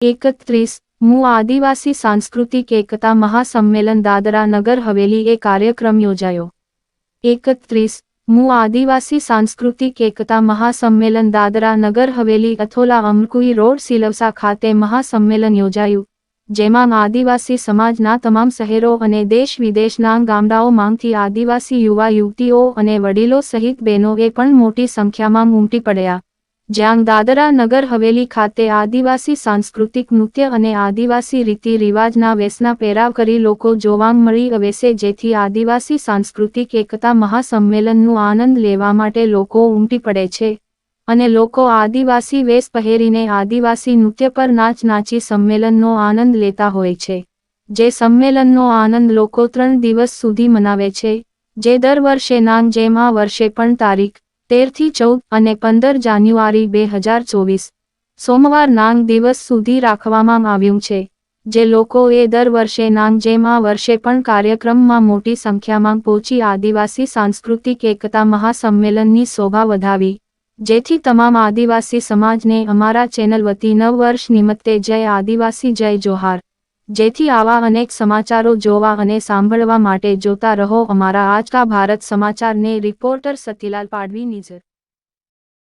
એકત્રીસ મુ આદિવાસી સાંસ્કૃતિક એકતા મહાસંમેલન દાદરા નગર હવેલી એ કાર્યક્રમ યોજાયો. એકત્રીસ મુ આદિવાસી સાંસ્કૃતિક એકતા મહાસંમેલન દાદરા નગર હવેલી અથોલા અમકુઈ રોડ સિલવસા ખાતે મહાસંમેલન યોજાયું, જેમાં આદિવાસી સમાજના તમામ શહેરો અને દેશ વિદેશના ગામડાઓમાંથી આદિવાસી યુવા યુવતીઓ અને વડીલો સહિત બહેનોએ પણ મોટી સંખ્યામાં ઉમટી પડ્યા. જ્યાં દાદરા નગર હવેલી ખાતે આદિવાસી સાંસ્કૃતિક નૃત્ય અને આદિવાસી રીતિ રિવાજના વેશના પહેરાવ કરી લોકો જોવા મળી અવેશે, જેથી આદિવાસી સાંસ્કૃતિક એકતા મહાસંમેલનનું આનંદ લેવા માટે લોકો ઉમટી પડે છે અને લોકો આદિવાસી વેશ પહેરીને આદિવાસી નૃત્ય પર નાચ નાચી સંમેલનનો આનંદ લેતા હોય છે. જે સંમેલનનો આનંદ લોકો ત્રણ દિવસ સુધી મનાવે છે. જે દર વર્ષે નામ જેમાં વર્ષે પણ તારીખ તેરથી ચૌદ અને પંદર જાન્યુઆરી બે હજાર ચોવીસ. સોમવાર નાંગ દિવસ સુધી રાખવામાં આવ્યું છે, જે લોકોએ દર વર્ષે નાંગ જેમ વર્ષે પણ કાર્યક્રમમાં મોટી સંખ્યામાં પહોંચી આદિવાસી સાંસ્કૃતિક એકતા મહાસંમેલનની શોભા વધાવી. જેથી તમામ આદિવાસી સમાજને અમારા ચેનલ વતી નવ વર્ષ નિમિત્તે જય આદિવાસી જય જોહાર. જેથી આવા અનેક સમાચારો જોવા અને સાંભળવા માટે જોતા રહો. અમારા આજકા ભારત સમાચારને રિપોર્ટર સતીલાલ પાડવી નિઝર